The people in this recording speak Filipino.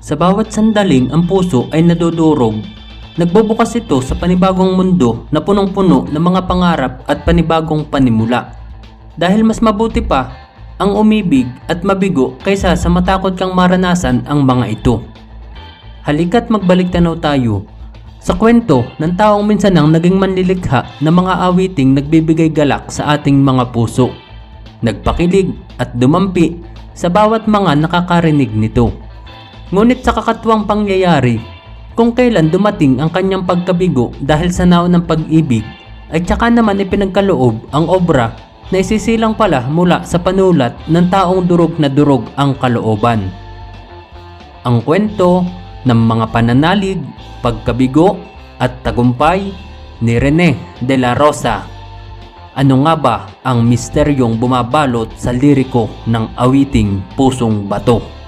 Sa bawat sandaling ang puso ay nadudurog. Nagbubukas ito sa panibagong mundo na punong-puno ng mga pangarap at panibagong panimula. Dahil mas mabuti pa ang umibig at mabigo kaysa sa matakot kang maranasan ang mga ito. Halika't magbalik tanaw tayo sa kwento ng taong minsan ang naging manlilikha ng mga awiting nagbibigay galak sa ating mga puso. Nagpakilig at dumampi sa bawat mga nakakarinig nito. Ngunit sa kakatuwang pangyayari, kung kailan dumating ang kanyang pagkabigo dahil sa naon ng pag-ibig, ay tsaka naman ipinagkaloob ang obra na isisilang pala mula sa panulat ng taong durog na durog ang kalooban. Ang kwento ng mga pananalig, pagkabigo at tagumpay ni Rene de la Rosa. Ano nga ba ang misteryong bumabalot sa liriko ng awiting Pusong Bato?